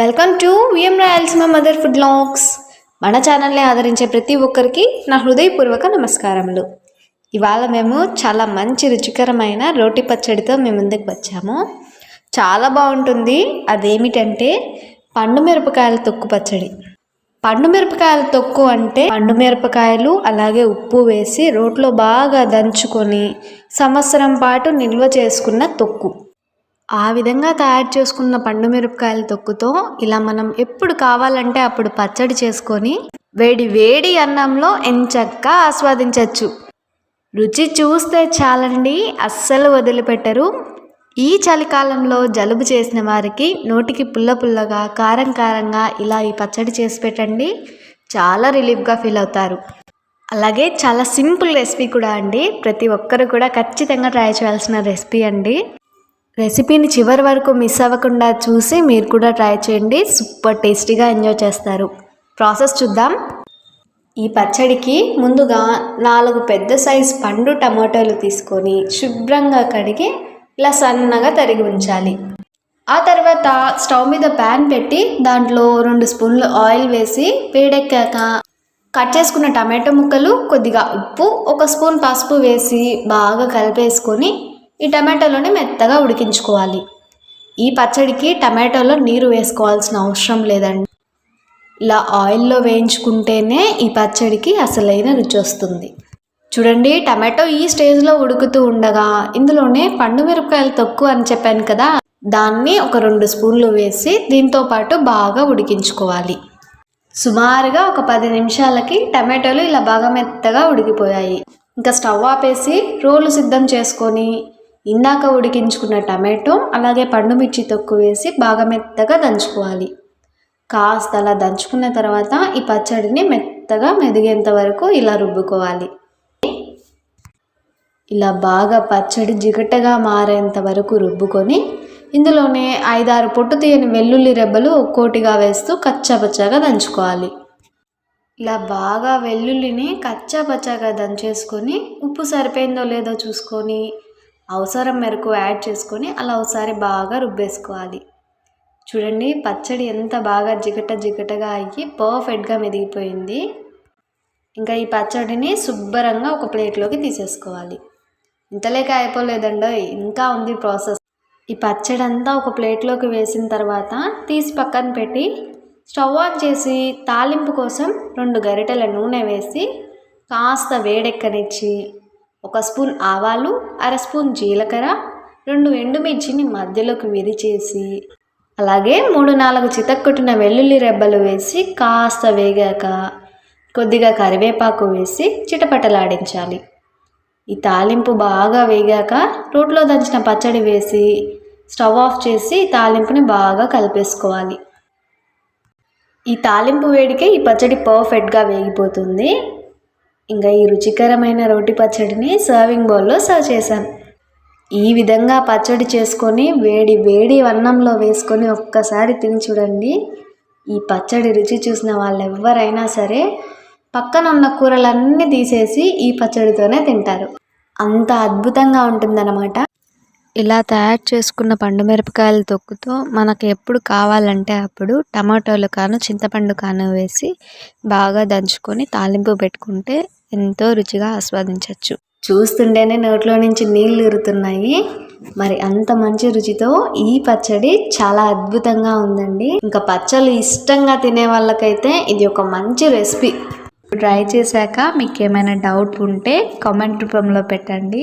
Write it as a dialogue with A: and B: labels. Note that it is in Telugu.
A: Welcome to VM Rayalaseema mother food logs మన ఛానల్ని ఆదరించే ప్రతి ఒక్కరికి నా హృదయపూర్వక నమస్కారములు. ఇవాళ మేము చాలా మంచి రుచికరమైన రోటి పచ్చడితో మేము ముందుకు వచ్చాము. చాలా బాగుంటుంది. అదేమిటంటే పండు మిరపకాయల తొక్కు పచ్చడి. పండు మిరపకాయల తొక్కు అంటే పండు మిరపకాయలు అలాగే ఉప్పు వేసి రోట్లో బాగా దంచుకొని సంవత్సరం పాటు నిల్వ చేసుకున్న తొక్కు. ఆ విధంగా తయారు చేసుకున్న పండు మిరపకాయల తొక్కుతో ఇలా మనం ఎప్పుడు కావాలంటే అప్పుడు పచ్చడి చేసుకొని వేడి వేడి అన్నంలో ఎంచక్కా ఆస్వాదించవచ్చు రుచి చూస్తే చాలండి అస్సలు వదిలిపెట్టరు. ఈ చలికాలంలో జలుబు చేసిన వారికి నోటికి పుల్ల పుల్లగా కారం కారంగా ఇలా ఈ పచ్చడి చేసి పెట్టండి. చాలా రిలీఫ్గా ఫీల్ అవుతారు. అలాగే చాలా సింపుల్ రెసిపీ కూడా అండి. ప్రతి ఒక్కరు కూడా ఖచ్చితంగా ట్రై చేయాల్సిన రెసిపీ అండి. రెసిపీని చివరి వరకు మిస్ అవ్వకుండా చూసి మీరు కూడా ట్రై చేయండి. సూపర్ టేస్టీగా ఎంజాయ్ చేస్తారు. ప్రాసెస్ చూద్దాం. ఈ పచ్చడికి ముందుగా నాలుగు పెద్ద సైజ్ పండు టమాటోలు తీసుకొని శుభ్రంగా కడిగి ఇలా సన్నగా తరిగి ఉంచాలి. ఆ తర్వాత స్టవ్ మీద ప్యాన్ పెట్టి దాంట్లో రెండు స్పూన్లు ఆయిల్ వేసి వేడెక్కాక కట్ చేసుకున్న టమాటో ముక్కలు కొద్దిగా ఉప్పు ఒక స్పూన్ పసుపు వేసి బాగా కలిపేసుకొని ఈ టమాటోలోనే మెత్తగా ఉడికించుకోవాలి. ఈ పచ్చడికి టమాటోలో నీరు వేసుకోవాల్సిన అవసరం లేదండి. ఇలా ఆయిల్లో వేయించుకుంటేనే ఈ పచ్చడికి అసలైన రుచి వస్తుంది. చూడండి టమాటో ఈ స్టేజ్లో ఉడుకుతూ ఉండగా ఇందులోనే పండు మిరపకాయలు తక్కువ అని చెప్పాను కదా దాన్ని ఒక రెండు స్పూన్లు వేసి దీంతో పాటు బాగా ఉడికించుకోవాలి. సుమారుగా ఒక పది నిమిషాలకి టమాటోలు ఇలా బాగా మెత్తగా ఉడికిపోయాయి. ఇంకా స్టవ్ ఆపేసి రోలు సిద్ధం చేసుకొని ఇందాక ఉడికించుకున్న టమాటో అలాగే పండు మిర్చి తొక్కు వేసి బాగా మెత్తగా దంచుకోవాలి. కాస్త అలా దంచుకున్న తర్వాత ఈ పచ్చడిని మెత్తగా మెదిగేంత వరకు ఇలా రుబ్బుకోవాలి. ఇలా బాగా పచ్చడి జిగటగా మారేంత వరకు రుబ్బుకొని ఇందులోనే ఐదారు పొట్టు తీయని వెల్లుల్లి రెబ్బలు ఒక్కోటిగా వేస్తూ కచ్చాపచ్చాగా దంచుకోవాలి. ఇలా బాగా వెల్లుల్లిని కచ్చాపచ్చాగా దంచేసుకొని ఉప్పు సరిపోయిందో లేదో చూసుకొని అవసరం మేరకు యాడ్ చేసుకొని అలా ఒకసారి బాగా రుబ్బేసుకోవాలి. చూడండి పచ్చడి ఎంత బాగా జిగట జిగటగా అయ్యి పర్ఫెక్ట్గా మెదిగిపోయింది. ఇంకా ఈ పచ్చడిని శుభ్రంగా ఒక ప్లేట్లోకి తీసేసుకోవాలి. ఇంతలేక అయిపోలేదండో ఇంకా ఉంది ప్రాసెస్. ఈ పచ్చడి అంతా ఒక ప్లేట్లోకి వేసిన తర్వాత తీసి పక్కన పెట్టి స్టవ్ ఆన్ చేసి తాలింపు కోసం రెండు గరిటెల నూనె వేసి కాస్త వేడెక్కనిచ్చి ఒక స్పూన్ ఆవాలు అర స్పూన్ జీలకర్ర రెండు ఎండుమిర్చిని మధ్యలోకి విరిచేసి అలాగే మూడు నాలుగు చితక్కొట్టిన వెల్లుల్లి రెబ్బలు వేసి కాస్త వేగాక కొద్దిగా కరివేపాకు వేసి చిటపటలాడించాలి. ఈ తాలింపు బాగా వేగాక రోట్లో దంచిన పచ్చడి వేసి స్టవ్ ఆఫ్ చేసి తాలింపుని బాగా కలిపేసుకోవాలి. ఈ తాలింపు వేడికే ఈ పచ్చడి పర్ఫెక్ట్గా వేగిపోతుంది. ఇంకా ఈ రుచికరమైన రోటి పచ్చడిని సర్వింగ్ బౌల్లో సర్వ్ చేశాను. ఈ విధంగా పచ్చడి చేసుకొని వేడి వేడి అన్నంలో వేసుకొని ఒక్కసారి తిని చూడండి. ఈ పచ్చడి రుచి చూసిన వాళ్ళు ఎవరైనా సరే పక్కన ఉన్న కూరలన్నీ తీసేసి ఈ పచ్చడితోనే తింటారు. అంత అద్భుతంగా ఉంటుందన్నమాట. ఇలా తయారు చేసుకున్న పండు మిరపకాయల తొక్కుతో మనకు ఎప్పుడు కావాలంటే అప్పుడు టమాటోలు కాను చింతపండు కాను వేసి బాగా దంచుకొని తాలింపు పెట్టుకుంటే ఎంతో రుచిగా ఆస్వాదించవచ్చు చూస్తుంటేనే నోట్లో నుంచి నీళ్ళు ఉరుతున్నాయి మరి అంత మంచి రుచితో ఈ పచ్చడి చాలా అద్భుతంగా ఉందండి. ఇంకా పచ్చళ్ళు ఇష్టంగా తినే వాళ్ళకైతే ఇది ఒక మంచి రెసిపీ. ట్రై చేశాక మీకు ఏమైనా డౌట్ ఉంటే కామెంట్ రూపంలో పెట్టండి.